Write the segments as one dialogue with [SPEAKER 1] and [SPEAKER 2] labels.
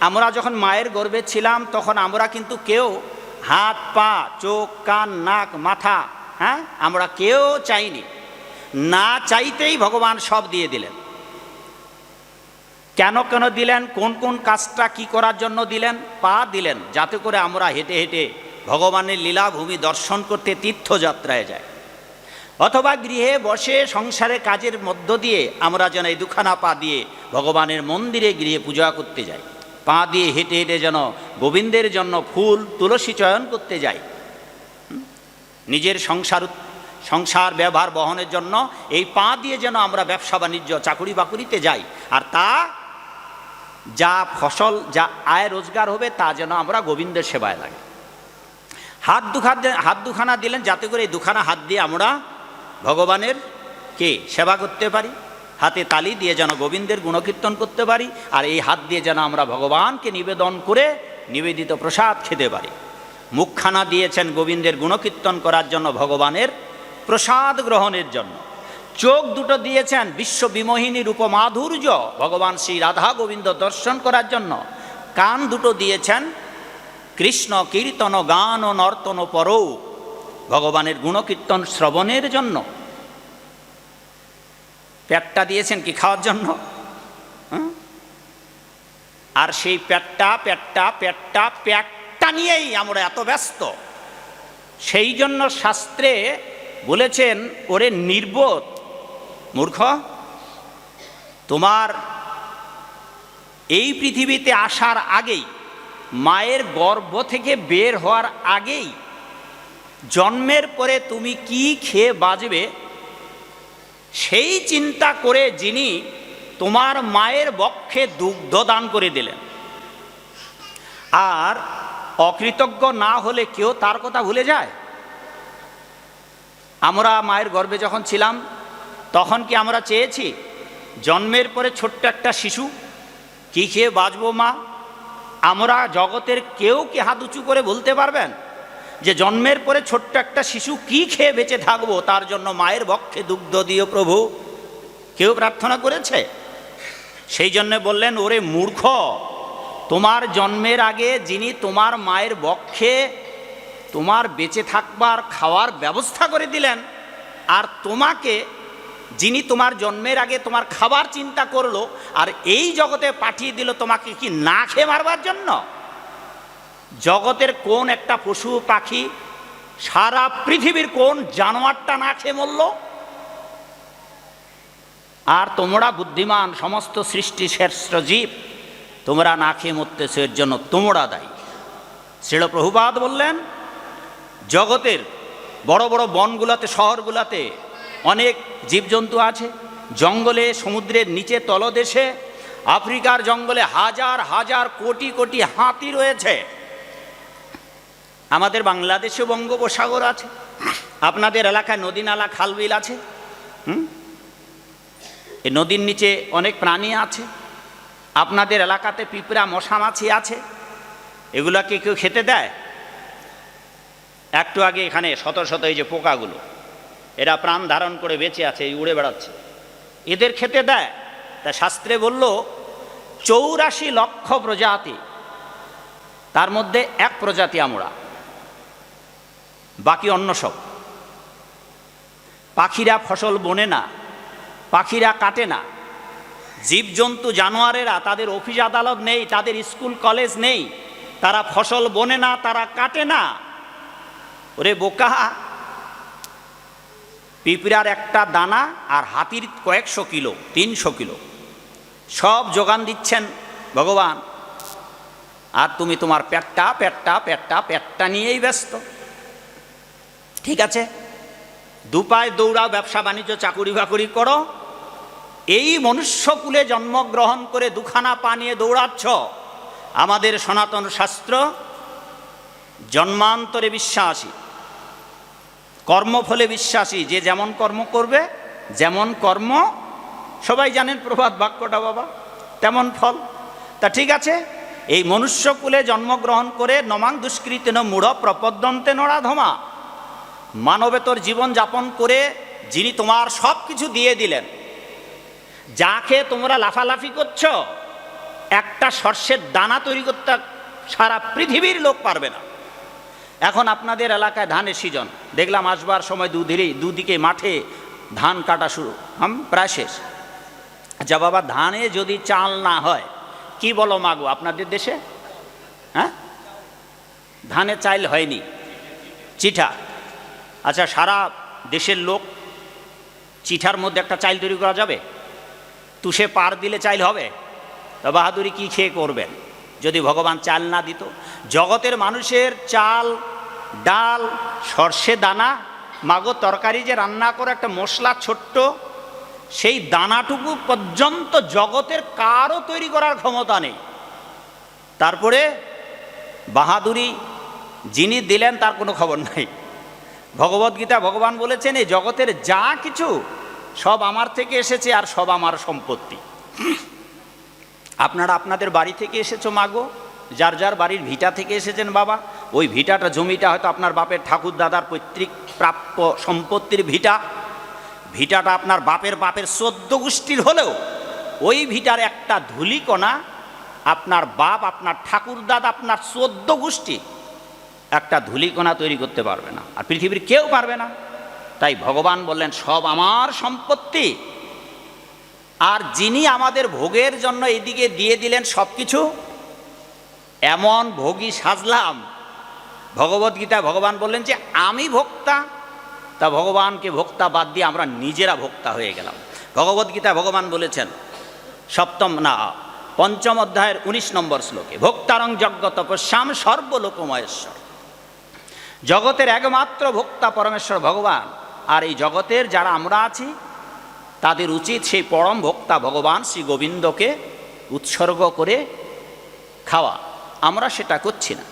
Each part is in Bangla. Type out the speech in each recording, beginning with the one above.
[SPEAKER 1] আমরা যখন মায়ের গর্ভে ছিলাম, তখন আমরা কিন্তু কেউ হাত, পা, চোখ, কান, নাক, মাথা হ্যাঁ? আমরা কেউ চাইনি। না চাইতেই ভগবান সব দিয়ে দিলেন। কেন কেন দিলেন? কোন কোন কাজটা কি করার জন্য দিলেন? পা দিলেন, যাতে করে আমরা হেঁটে হেঁটে ভগবানের লীলাভূমি দর্শন করতে তীর্থযাত্রায় যায় অথবা গৃহে বসে সংসারে কাজের মধ্য দিয়ে আমরা যেন এই দুখানা পা দিয়ে ভগবানের মন্দিরে গৃহে পূজা করতে যাই। পা দিয়ে হেঁটে হেঁটে যেন গোবিন্দের জন্য ফুল, তুলসী চয়ন করতে যাই নিজের সংসার সংসার ব্যবহার বহনের জন্য এই পা দিয়ে যেন আমরা ব্যবসা বাণিজ্য, চাকুরি বাকুরিতে যাই। আর তা, যা ফসল, যা আয় রোজগার হবে তা যেন আমরা গোবিন্দের সেবায় লাগে। হাত দুখা হাত দুখানা দিলেন, যাতে করে এই দুখানা হাত দিয়ে আমরা ভগবানের কে সেবা করতে পারি। হাতে তালি দিয়ে যেন গোবিন্দের গুণকীর্তন করতে পারি, আর এই হাত দিয়ে যেন আমরা ভগবানকে নিবেদন করে নিবেদিত প্রসাদ খেতে পারি। মুখখানা দিয়েছেন গোবিন্দের গুণকীর্তন করার জন্য ভগবানের প্রসাদ গ্রহণের জন্য। চোখ দুটো দিয়েছেন বিশ্ব বিমোহিনী রূপ মাধুর্য ভগবান শ্রী রাধা গোবিন্দ দর্শন করার জন্য। কান দুটো দিয়েছেন কৃষ্ণ কীর্তন গান ও নর্তন পরও ভগবানের গুণকীর্তন শ্রবণের জন্য। পেটটা দিয়েছেন কি খাওয়ার জন্য? আর সেই পেটটা পেটটা পেটটা পেটটা নিয়েই আমরা এত ব্যস্ত। সেই জন্য শাস্ত্রে বলেছেন, ওরে নির্বোধ, মূর্খ, তোমার এই পৃথিবীতে আসার আগেই, মায়ের গর্ভ থেকে বের হওয়ার আগেই, জন্মের পরে তুমি কি খেয়ে বাজবে সেই চিন্তা করে যিনি তোমার মায়ের বক্ষে দুগ্ধ দান করে দিলেন। আর অকৃতজ্ঞ না হলে কেউ তার কথা ভুলে যায়? আমরা মায়ের গর্ভে যখন ছিলাম, তখন কি আমরা চেয়েছি, জন্মের পরে ছোট্ট একটা শিশু, কি খেয়ে বাঁচবো মা? আমরা জগতের কেউ কি হাত উঁচু করে বলতে পারবেন? যে জন্মের পরে ছোট্ট একটা শিশু কি খেয়ে বেঁচে থাকব? তার জন্য মায়ের বক্ষে দুগ্ধ দিও প্রভু। কেউ প্রার্থনা করেছে? সেই জন্য বললেন, ওরে মূর্খ, তোমার জন্মের আগে যিনি তোমার মায়ের বক্ষে তোমার বেঁচে থাকবার, খাওয়ার ব্যবস্থা করে দিলেন, আর তোমাকে যিনি তোমার জন্মের আগে তোমার খাবার চিন্তা করল, আর এই জগতে পাঠিয়ে দিল তোমাকে কি না খেয়ে মারবার জন্য? জগতের কোন একটা পশু পাখি সারা পৃথিবীর কোন জানোয়ারটা না খেয়ে মরল? আর তোমরা বুদ্ধিমান, সমস্ত সৃষ্টি শ্রেষ্ঠ জীব, তোমরা না খেয়ে মরতেছো, এর জন্য তোমরা দায়ী। শ্রীল প্রভুপাদ বললেন, জগতের বড় বড় বনগুলাতে, শহরগুলাতে অনেক জীবজন্তু আছে। জঙ্গলে, সমুদ্রের নিচে, তলদেশে, আফ্রিকার জঙ্গলে হাজার হাজার কোটি কোটি হাতি রয়েছে। আমাদের বাংলাদেশে বঙ্গোপসাগর আছে। আপনাদের এলাকায় নদী নালা, খালবিল আছে। হুম? এই নদীর নিচে অনেক প্রাণী আছে। আপনাদের এলাকাতে পিঁপড়া, মশা, মাছি আছে। এগুলাকে কেউ খেতে দেয়? একটু আগে এখানে শত শত এই যে পোকাগুলো, এরা প্রাণ ধারণ করে বেঁচে আছে উড়ে বেড়াচ্ছে। এদের খেতে দেয়? তা শাস্ত্রে বলল, চৌরাশি লক্ষ প্রজাতি, তার মধ্যে এক প্রজাতি আমরা। বাকি অন্য সব। পাখিরা ফসল বনে না, পাখিরা কাটে না। জীবজন্তু জানোয়ারেরা তাদের অফিস আদালত নেই, তাদের স্কুল কলেজ নেই। তারা ফসল বনে না, তারা কাটে না। ওরে বোকা! পিঁপড়ার একটা দানা আর হাতির কয়েকশো কিলো, তিনশো কিলো। সব যোগান দিচ্ছেন ভগবান। আর তুমি তোমার পেটটা পেটটা পেটটা পেটটা নিয়েই ব্যস্ত। ঠিক আছে? দুপায় দৌড়াও, ব্যবসা, বাণিজ্য, চাকুরি বাকুরি করো। এই মনুষ্যকুলে জন্মগ্রহণ করে দুখানা পা নিয়ে দৌড়াচ্ছ। আমাদের সনাতন শাস্ত্র, জন্মান্তরে বিশ্বাসী। কর্মফলে বিশ্বাসী, যে যেমন কর্ম করবে, যেমন কর্ম। সবাই জানেন প্রভাত বাক্যটা বাবা, তেমন ফল। তা ঠিক আছে? এই মনুষ্যকুলে জন্মগ্রহণ করে নমাং দুষ্কৃতেন মূঢ় প্রপদ্যন্তে নড়াধমা। মানবেতর জীবন যাপন করে যিনি তোমার সব কিছু দিয়ে দিলেন যাকে তোমরা লাফালাফি করছ, একটা শস্যের দানা তৈরি করতে সারা পৃথিবীর লোক পারবে না। এখন আপনাদের এলাকায় ধানের সিজন, দেখলাম আসবার সময় দুদিকে দুদিকে মাঠে ধান কাটা শুরু, হাম, প্রায় শেষ। আচ্ছা বাবা, ধানে যদি চাল না হয়, কি বলো মাগো, আপনাদের দেশে? হ্যাঁ? ধানে চাইল হয়নি। চিঠা। আচ্ছা সারা দেশের লোক চিঠার মধ্যে একটা চাইল তৈরি করা যাবে? তুষে পার দিলে চাইল হবে? তা বাহাদুরি কী খেয়ে করবেন? যদি ভগবান চাল না দিত? জগতের মানুষের চাল, ডাল, সর্ষে দানা, মাগো তরকারি যে রান্না করে একটা মশলা ছোট্ট, সেই দানাটুকু পর্যন্ত জগতের কারও তৈরি করার ক্ষমতা নেই। তারপরে বাহাদুরি যিনি দিলেন তার কোনো খবর নাই। ভগবদ্গীতা ভগবান বলেছেন, এই জগতের যা কিছু সব আমার থেকে এসেছে আর সব আমার সম্পত্তি। আপনারা আপনাদের বাড়ি থেকে এসেছ মাগো যার যার বাড়ির ভিটা থেকে এসেছেন বাবা? ওই ভিটাটা, জমিটা হয়তো আপনার বাপের ঠাকুর দাদার পৈতৃক প্রাপ্য সম্পত্তির ভিটা। ভিটাটা আপনার বাপের বাপের চোদ্দ গোষ্ঠীর হলেও ওই ভিটার একটা ধুলিকণা আপনার বাপ, আপনার ঠাকুর দাদা, আপনার চোদ্দ গোষ্ঠী একটা ধুলিকণা তৈরি করতে পারবে না। আর পৃথিবীর কেউ পারবে না। তাই ভগবান বললেন, সব আমার সম্পত্তি। আর যিনি আমাদের ভোগের জন্য এদিকে দিয়ে দিলেন সব কিছু এমন ভোগী সাজলাম। ভগবদ্গীতায় ভগবান বললেন যে, আমি ভোক্তা। তা ভগবানকে ভোক্তা বাদ দিয়ে আমরা নিজেরা ভোক্তা হয়ে গেলাম। ভগবদ্গীতা ভগবান বলেছেন, সপ্তম, না, পঞ্চম অধ্যায়ের উনিশ নম্বর শ্লোকে, ভোক্তারং যজ্ঞ তপস্যাম সর্বলোকমহেশ্বর জগতের একমাত্র ভোক্তা পরমেশ্বর ভগবান। আর এই জগতের যারা আমরা আছি, তাদের উচিত সেই পরম ভোক্তা ভগবান শ্রী গোবিন্দকে উৎসর্গ করে খাওয়া। আমরা সেটা করছি না।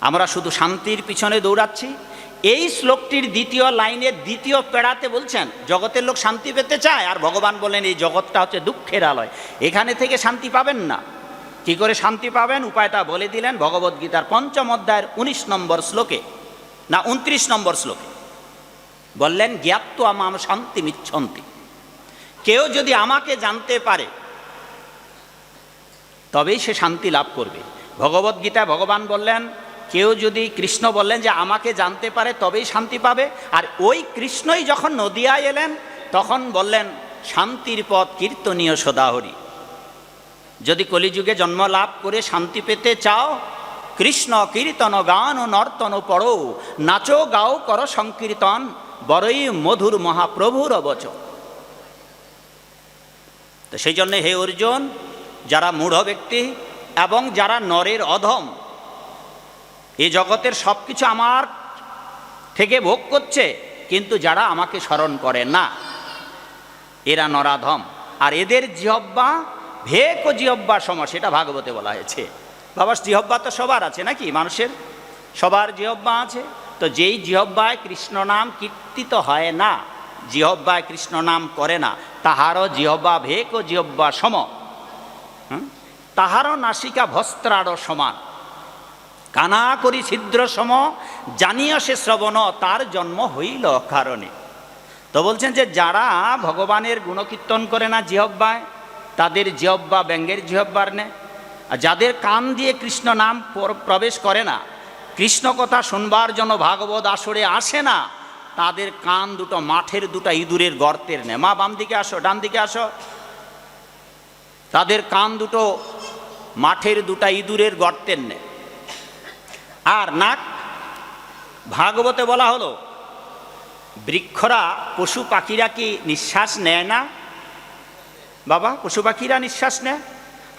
[SPEAKER 1] আমরা শুধু শান্তির পিছনে দৌড়াচ্ছি। এই শ্লোকটির দ্বিতীয় লাইনের দ্বিতীয় পেড়াতে বলছেন, জগতের লোক শান্তি পেতে চায়? আর ভগবান বলেন এই জগৎটা হচ্ছে দুঃখের আলয়। এখানে থেকে শান্তি পাবেন না। কি করে শান্তি পাবেন? উপায়টা বলে দিলেন ভগবদ্গীতার পঞ্চম অধ্যায়ের উনিশ নম্বর শ্লোকে। না, উনত্রিশ নম্বর শ্লোকে। বললেন জ্ঞাত আমাম শান্তি মিচ্ছন্তি। কেউ যদি আমাকে জানতে পারে, তবেই সে শান্তি লাভ করবে। ভগবদ্গীতায় ভগবান বললেন, কেউ যদি কৃষ্ণ বললেন যে আমাকে জানতে পারে, তবেই শান্তি পাবে। আর ওই কৃষ্ণই যখন নদিয়ায় এলেন, তখন বললেন, শান্তির পথ কীর্তনীয় সদাহরি। যদি কলিযুগে জন্ম লাভ করে শান্তি পেতে চাও কৃষ্ণ কীর্তন গান ও নর্তন পড়ো, নাচো, গাও, কর সংকীর্তন, বড়ই মধুর মহাপ্রভুর অবচন তো সেই জন্য হে অর্জুন, যারা মূঢ় ব্যক্তি এবং যারা নরের অধম এই জগতের সব কিছু আমার থেকে ভোগ করছে, কিন্তু যারা আমাকে স্মরণ করে না, এরা নরাধম। আর এদের জিহব্বা ভেক জিহব্বা সম, সেটা ভাগবতে বলা হয়েছে। বাবা জিহব্বা তো সবার আছে নাকি মানুষের? সবার জিহব্বা আছে। তো যেই জিহব্বায় কৃষ্ণ নাম কীর্তিত হয় না জিহব্বায় কৃষ্ণ নাম করে না, তাহারও জিহব্বা ভেক ও জিহব্বা সম? তাহারও নাসিকা ভস্ত্রারও সমান। কানা করি ছিদ্র সম জানিয়া সে শ্রবণ, তার জন্ম হইল কারণে তো বলছেন যে যারা ভগবানের গুণকীর্তন করে না জিহব্বায় তাদের জিহব্বা ব্যঙ্গের জিহব্বার নে। আর যাদের কান দিয়ে কৃষ্ণ নাম পর- প্রবেশ করে না, কৃষ্ণ কথা শুনবার জন্য ভাগবত আসরে আসে না, তাদের কান দুটো মাঠের দুটো ইঁদুরের গর্তের নে। মা, বাম দিকে আসো, ডান দিকে আসো। তাদের কান দুটো মাঠের দুটা ইঁদুরের গর্তের নে। আর নাক, ভাগবতে বলা হলো, বৃক্ষরা পশু পাখিরা কি নিঃশ্বাস নেয় না? বাবা, পশু পাখিরা নিঃশ্বাস নেয়?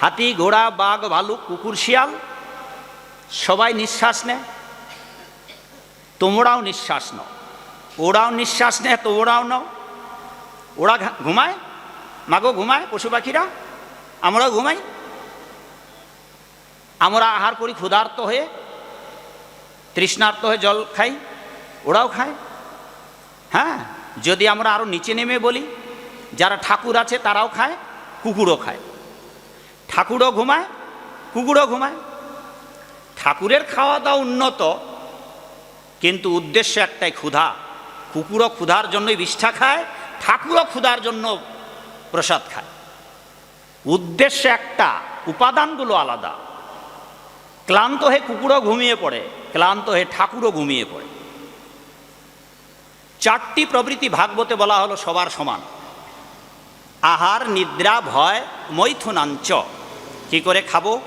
[SPEAKER 1] হাতি, ঘোড়া, বাঘ, ভালুক, কুকুর, শিয়াল, সবাই নিঃশ্বাস নেয় তোমরাও নিঃশ্বাস নাও। ওরাও নিঃশ্বাস নেয় তো ওরাও নাও। ওরা ঘুমায়, মাগো ঘুমায়, পশু পাখিরা, আমরাও ঘুমাই। আমরা আহার করি, ক্ষুধার্ত হয়ে, তৃষ্ণার্ত হয়ে জল খাই, ওরাও খায়। হ্যাঁ যদি আমরা আরও নিচে নেমে বলি, যারা ঠাকুর আছে তারাও খায়, কুকুরও খায়। ঠাকুরও ঘুমায়, কুকুরও ঘুমায়। ঠাকুরের খাওয়া দাওয়া উন্নত, কিন্তু উদ্দেশ্য একটাই ক্ষুধা। কুকুরও ক্ষুধার জন্যই বিষ্ঠা খায়, ঠাকুরও ক্ষুধার জন্য প্রসাদ খায়। উদ্দেশ্য একটা, উপাদানগুলো আলাদা। ক্লান্ত হয়ে কুকুরও ঘুমিয়ে পড়ে, ক্লান্ত হয়ে ঠাকুরও ঘুমিয়ে পড়ে। চারটি প্রভৃতি ভাগবতে বলা হলো সবার সমান। আহার, নিদ্রা, ভয়, মৈথুনাঞ্চ। কি করে খাব?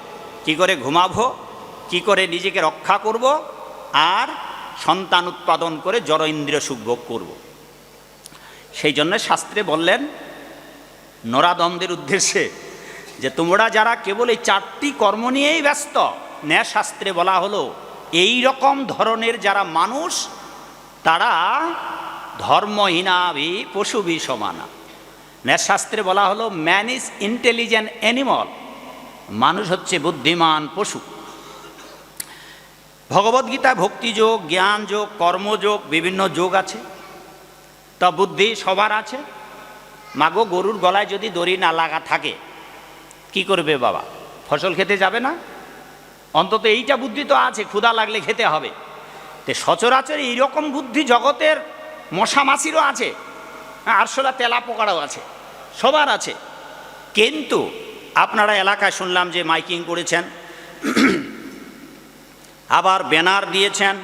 [SPEAKER 1] কি করে ঘুমাবো? কি করে নিজেকে রক্ষা করব? আর সন্তান উৎপাদন করে জড় ইন্দ্রিয় সুখভোগ করব। সেই জন্য শাস্ত্রে বললেন, নরাদমদের উদ্দেশ্যে যে তোমরা যারা কেবল এই চারটি কর্ম নিয়েই ব্যস্ত ন্যায় শাস্ত্রে বলা হলো, এই রকম ধরনের যারা মানুষ, তারা ধর্মহীনাভি পশুভি সমানা। ন্যায়শাস্ত্রে বলা হলো, ম্যান ইজ ইন্টেলিজেন্ট অ্যানিমল। মানুষ হচ্ছে বুদ্ধিমান পশু। ভগবদ্গীতা ভক্তিযোগ জ্ঞান যোগ কর্মযোগ বিভিন্ন যোগ আছে। তা বুদ্ধি সবার আছে। মাগো গরুর গলায় যদি দড়ি না লাগা থাকে, কি করবে বাবা? ফসল খেতে যাবে না? অন্তত এইটা বুদ্ধি তো আছে, ক্ষুধা লাগলে খেতে হবে। তে সচরাচর এইরকম বুদ্ধি জগতের মশা মাছিরও আছে। আরশোলা তেলা পোকারও আছে, সবার আছে। কিন্তু আপনারা এলাকায় শুনলাম যে মাইকিং করেছেন, আবার ব্যানার দিয়েছেন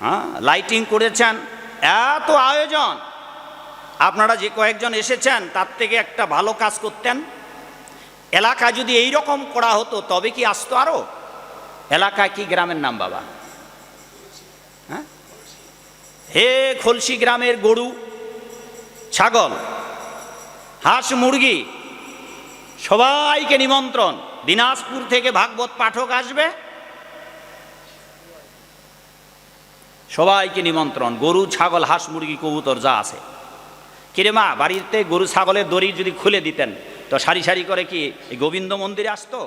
[SPEAKER 1] হ্যাঁ লাইটিং করেছেন, এত আয়োজন। আপনারা যে কয়েকজন এসেছেন, তার থেকে একটা ভালো কাজ করতেন। এলাকা যদি এই রকম করা হতো, তবে কি আসতো আরও? এলাকায় কি গ্রামের নাম বাবা? হ্যাঁ? হে খলসি গ্রামের গরু, ছাগল, হাঁস, মুরগি সবাইকে নিমন্ত্রণ। দিনাজপুর থেকে ভাগবত পাঠক আসবে। সবাইকে নিমন্ত্রণ। গরু, ছাগল, হাঁস, মুরগি, কবুতর যা আছে। কিরে মা, বাড়িতে গরু, ছাগলের দড়ি যদি খুলে দিতেন, তো সারি সারি করে কি এই গোবিন্দ মন্দিরে আসতো?